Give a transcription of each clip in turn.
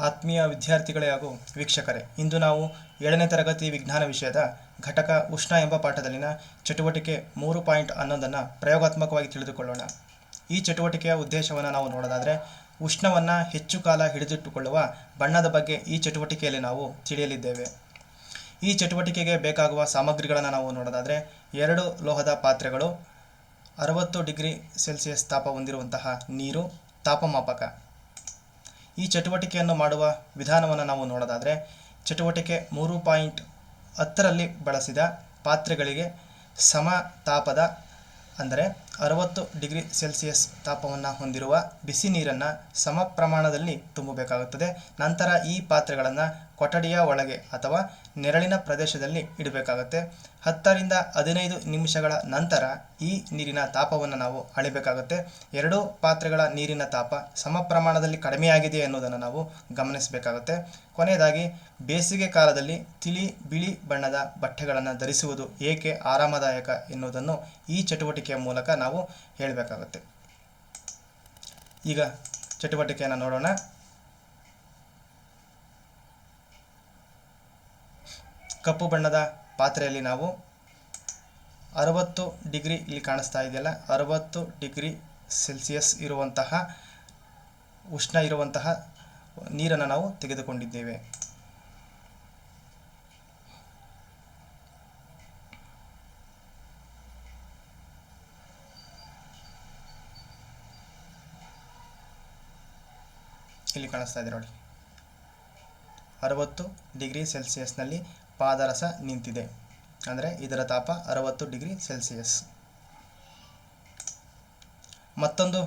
ಆತ್ಮೀಯ ವಿದ್ಯಾರ್ಥಿಗಳೇ ಹಾಗೂ ವೀಕ್ಷಕರೇ, ಇಂದು ನಾವು ಏಳನೇ ತರಗತಿ ವಿಜ್ಞಾನ ವಿಷಯದ ಘಟಕ ಉಷ್ಣ ಎಂಬ ಪಾಠದಲ್ಲಿನ ಚಟುವಟಿಕೆ ಮೂರು ಪಾಯಿಂಟ್ ಹನ್ನೊಂದನ್ನು ಪ್ರಯೋಗಾತ್ಮಕವಾಗಿ ತಿಳಿದುಕೊಳ್ಳೋಣ. ಈ ಚಟುವಟಿಕೆಯ ಉದ್ದೇಶವನ್ನು ನಾವು ನೋಡೋದಾದರೆ, ಉಷ್ಣವನ್ನು ಹೆಚ್ಚು ಕಾಲ ಹಿಡಿದಿಟ್ಟುಕೊಳ್ಳುವ ಬಣ್ಣದ ಬಗ್ಗೆ ಈ ಚಟುವಟಿಕೆಯಲ್ಲಿ ನಾವು ತಿಳಿಯಲಿದ್ದೇವೆ. ಈ ಚಟುವಟಿಕೆಗೆ ಬೇಕಾಗುವ ಸಾಮಗ್ರಿಗಳನ್ನು ನಾವು ನೋಡೋದಾದರೆ, ಎರಡು ಲೋಹದ ಪಾತ್ರೆಗಳು, ಅರವತ್ತು ಡಿಗ್ರಿ ಸೆಲ್ಸಿಯಸ್ ತಾಪ ಹೊಂದಿರುವಂತಹ ನೀರು, ತಾಪಮಾಪಕ. ಈ ಚಟುವಟಿಕೆಯನ್ನು ಮಾಡುವ ವಿಧಾನವನ್ನು ನಾವು ನೋಡೋದಾದರೆ, ಚಟುವಟಿಕೆ ಮೂರು ಪಾಯಿಂಟ್ ಹತ್ತರಲ್ಲಿ ಬಳಸಿದ ಪಾತ್ರೆಗಳಿಗೆ ಸಮ ತಾಪದ ಅಂದರೆ ಅರವತ್ತು ಡಿಗ್ರಿ ಸೆಲ್ಸಿಯಸ್ ತಾಪವನ್ನು ಹೊಂದಿರುವ ಬಿಸಿ ನೀರನ್ನು ಸಮ ಪ್ರಮಾಣದಲ್ಲಿ ತುಂಬಬೇಕಾಗುತ್ತದೆ. ನಂತರ ಈ ಪಾತ್ರೆಗಳನ್ನು ಕೊಠಡಿಯ ಒಳಗೆ ಅಥವಾ ನೆರಳಿನ ಪ್ರದೇಶದಲ್ಲಿ ಇಡಬೇಕಾಗುತ್ತೆ. ಹತ್ತರಿಂದ ಹದಿನೈದು ನಿಮಿಷಗಳ ನಂತರ ಈ ನೀರಿನ ತಾಪವನ್ನು ನಾವು ಅಳಿಬೇಕಾಗುತ್ತೆ. ಎರಡೂ ಪಾತ್ರೆಗಳ ನೀರಿನ ತಾಪ ಸಮ ಪ್ರಮಾಣದಲ್ಲಿ ಕಡಿಮೆಯಾಗಿದೆ ಎನ್ನುವುದನ್ನು ನಾವು ಗಮನಿಸಬೇಕಾಗುತ್ತೆ. ಕೊನೆಯದಾಗಿ, ಬೇಸಿಗೆ ಕಾಲದಲ್ಲಿ ತಿಳಿ ಬಿಳಿ ಬಣ್ಣದ ಬಟ್ಟೆಗಳನ್ನು ಧರಿಸುವುದು ಏಕೆ ಆರಾಮದಾಯಕ ಎನ್ನುವುದನ್ನು ಈ ಚಟುವಟಿಕೆಯ ಮೂಲಕ ನಾವು ಹೇಳಬೇಕಾಗುತ್ತೆ. ಈಗ ಚಟುವಟಿಕೆಯನ್ನು ನೋಡೋಣ. ಕಪ್ಪು ಬಣ್ಣದ ಪಾತ್ರೆಯಲ್ಲಿ ನಾವು ಅರವತ್ತು ಡಿಗ್ರಿ ಇಲ್ಲಿ ಕಾಣಿಸ್ತಾ ಇದೆಯಲ್ಲ, ಅರವತ್ತು ಡಿಗ್ರಿ ಸೆಲ್ಸಿಯಸ್ ಇರುವಂತಹ, ಉಷ್ಣ ಇರುವಂತಹ ನೀರನ್ನು ನಾವು ತೆಗೆದುಕೊಂಡಿದ್ದೇವೆ. ಇಲ್ಲಿ ಕಾಣಿಸ್ತಾ ಇದೆ ನೋಡಿ. ಅರವತ್ತು ಡಿಗ್ರಿ ಸೆಲ್ಸಿಯಸ್ನಲ್ಲಿ ಪಾದರಸ ನಿಂತಿದೆ. ಅಂದರೆ ಇದರ ತಾಪ ಅರವತ್ತು ಡಿಗ್ರಿ ಸೆಲ್ಸಿಯಸ್. ಮತ್ತೊಂದು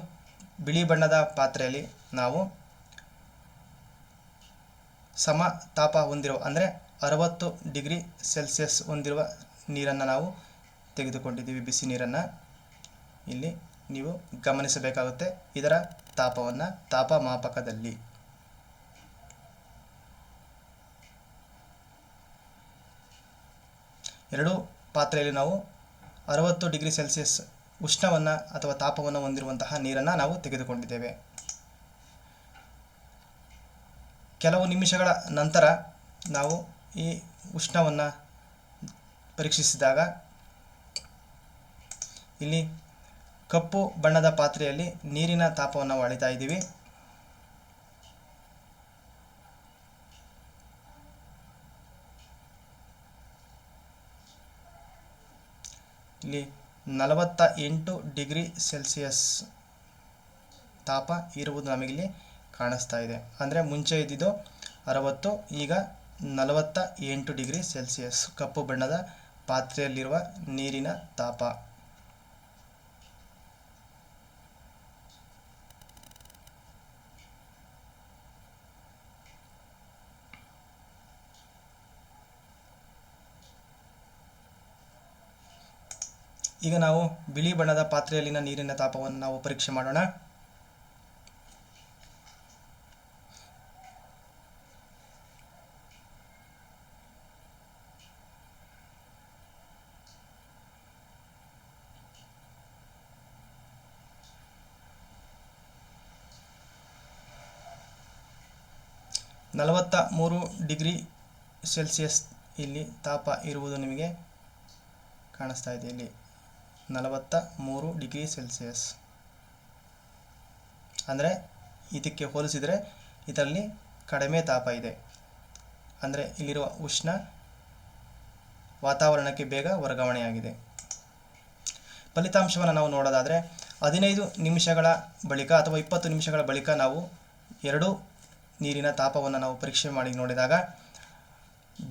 ಬಿಳಿ ಬಣ್ಣದ ಪಾತ್ರೆಯಲ್ಲಿ ನಾವು ಸಮ ತಾಪ ಹೊಂದಿರುವ, ಅಂದರೆ ಅರವತ್ತು ಡಿಗ್ರಿ ಸೆಲ್ಸಿಯಸ್ ಹೊಂದಿರುವ ನೀರನ್ನು ನಾವು ತೆಗೆದುಕೊಂಡಿದ್ದೀವಿ. ಬಿಸಿ ನೀರನ್ನು ಇಲ್ಲಿ ನೀವು ಗಮನಿಸಬೇಕಾಗುತ್ತೆ ಇದರ ತಾಪವನ್ನು ತಾಪಮಾಪಕದಲ್ಲಿ. ಎರಡೂ ಪಾತ್ರೆಯಲ್ಲಿ ನಾವು ಅರವತ್ತು ಡಿಗ್ರಿ ಸೆಲ್ಸಿಯಸ್ ಉಷ್ಣವನ್ನು ಅಥವಾ ತಾಪವನ್ನು ಹೊಂದಿರುವಂತಹ ನೀರನ್ನು ನಾವು ತೆಗೆದುಕೊಂಡಿದ್ದೇವೆ. ಕೆಲವು ನಿಮಿಷಗಳ ನಂತರ ನಾವು ಈ ಉಷ್ಣವನ್ನು ಪರೀಕ್ಷಿಸಿದಾಗ ಇಲ್ಲಿ ಕಪ್ಪು ಬಣ್ಣದ ಪಾತ್ರೆಯಲ್ಲಿ ನೀರಿನ ತಾಪವನ್ನು ಅಳಿತಾ ಇದ್ದೀವಿ. ಇಲ್ಲಿ ನಲವತ್ತ ಎಂಟು ಡಿಗ್ರಿ ಸೆಲ್ಸಿಯಸ್ ತಾಪ ಇರುವುದು ನಮಗಿಲ್ಲಿ ಕಾಣಿಸ್ತಾ ಇದೆ. ಅಂದರೆ ಮುಂಚೆ ಇದ್ದಿದ್ದು ಅರವತ್ತು, ಈಗ ನಲವತ್ತ ಎಂಟು ಡಿಗ್ರಿ ಸೆಲ್ಸಿಯಸ್ ಕಪ್ಪು ಬಣ್ಣದ ಪಾತ್ರೆಯಲ್ಲಿರುವ ನೀರಿನ ತಾಪ. ಈಗ ನಾವು ಬಿಳಿ ಬಣ್ಣದ ಪಾತ್ರೆಯಲ್ಲಿನ ನೀರಿನ ತಾಪವನ್ನು ನಾವು ಪರೀಕ್ಷೆ ಮಾಡೋಣ. ನಲವತ್ತ ಮೂರು ಡಿಗ್ರಿ ಸೆಲ್ಸಿಯಸ್ ಇಲ್ಲಿ ತಾಪ ಇರುವುದು ನಿಮಗೆ ಕಾಣಿಸ್ತಾ ಇದೆ ಇಲ್ಲಿ. ನಲವತ್ತ ಮೂರು ಡಿಗ್ರಿ ಸೆಲ್ಸಿಯಸ್. ಅಂದರೆ ಇದಕ್ಕೆ ಹೋಲಿಸಿದರೆ ಇದರಲ್ಲಿ ಕಡಿಮೆ ತಾಪ ಇದೆ. ಅಂದರೆ ಇಲ್ಲಿರುವ ಉಷ್ಣ ವಾತಾವರಣಕ್ಕೆ ಬೇಗ ವರ್ಗಾವಣೆಯಾಗಿದೆ. ಫಲಿತಾಂಶವನ್ನು ನಾವು ನೋಡೋದಾದರೆ ಹದಿನೈದು ನಿಮಿಷಗಳ ಬಳಿಕ ಅಥವಾ ಇಪ್ಪತ್ತು ನಿಮಿಷಗಳ ಬಳಿಕ ನಾವು ಎರಡು ನೀರಿನ ತಾಪವನ್ನು ನಾವು ಪರೀಕ್ಷೆ ಮಾಡಿ ನೋಡಿದಾಗ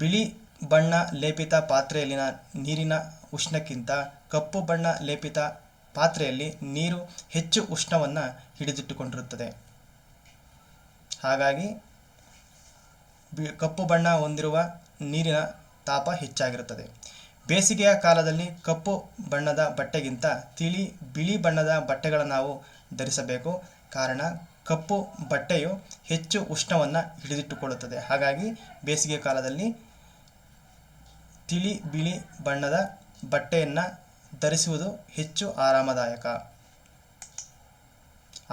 ಬಿಳಿ ಬಣ್ಣ ಲೇಪಿತ ಪಾತ್ರೆಯಲ್ಲಿನ ನೀರಿನ ಉಷ್ಣಕ್ಕಿಂತ ಕಪ್ಪು ಬಣ್ಣ ಲೇಪಿತ ಪಾತ್ರೆಯಲ್ಲಿ ನೀರು ಹೆಚ್ಚು ಉಷ್ಣವನ್ನು ಹಿಡಿದಿಟ್ಟುಕೊಂಡಿರುತ್ತದೆ. ಹಾಗಾಗಿ ಕಪ್ಪು ಬಣ್ಣ ಹೊಂದಿರುವ ನೀರಿನ ತಾಪ ಹೆಚ್ಚಾಗಿರುತ್ತದೆ. ಬೇಸಿಗೆಯ ಕಾಲದಲ್ಲಿ ಕಪ್ಪು ಬಣ್ಣದ ಬಟ್ಟೆಗಿಂತ ತಿಳಿ, ಬಿಳಿ ಬಣ್ಣದ ಬಟ್ಟೆಗಳನ್ನು ನಾವು ಧರಿಸಬೇಕು. ಕಾರಣ, ಕಪ್ಪು ಬಟ್ಟೆಯು ಹೆಚ್ಚು ಉಷ್ಣವನ್ನು ಹಿಡಿದಿಟ್ಟುಕೊಳ್ಳುತ್ತದೆ. ಹಾಗಾಗಿ ಬೇಸಿಗೆ ಕಾಲದಲ್ಲಿ ತಿಳಿ ಬಿಳಿ ಬಣ್ಣದ ಬಟ್ಟೆಯನ್ನು ಧರಿಸುವುದು ಹೆಚ್ಚು ಆರಾಮದಾಯಕ.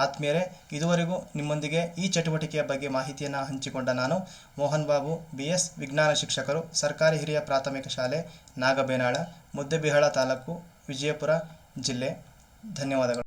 ಆತ್ಮೀಯರೇ, ಇದುವರೆಗೂ ನಿಮ್ಮೊಂದಿಗೆ ಈ ಚಟುವಟಿಕೆಯ ಬಗ್ಗೆ ಮಾಹಿತಿಯನ್ನು ಹಂಚಿಕೊಂಡ ನಾನು ಮೋಹನ್ ಬಾಬು ಬಿ ಎಸ್ ವಿಜ್ಞಾನ ಶಿಕ್ಷಕರು, ಸರ್ಕಾರಿ ಹಿರಿಯ ಪ್ರಾಥಮಿಕ ಶಾಲೆ, ನಾಗಬೇನಾಳ, ಮುದ್ದೆಬಿಹಾಳ ತಾಲೂಕು, ವಿಜಯಪುರ ಜಿಲ್ಲೆ. ಧನ್ಯವಾದಗಳು.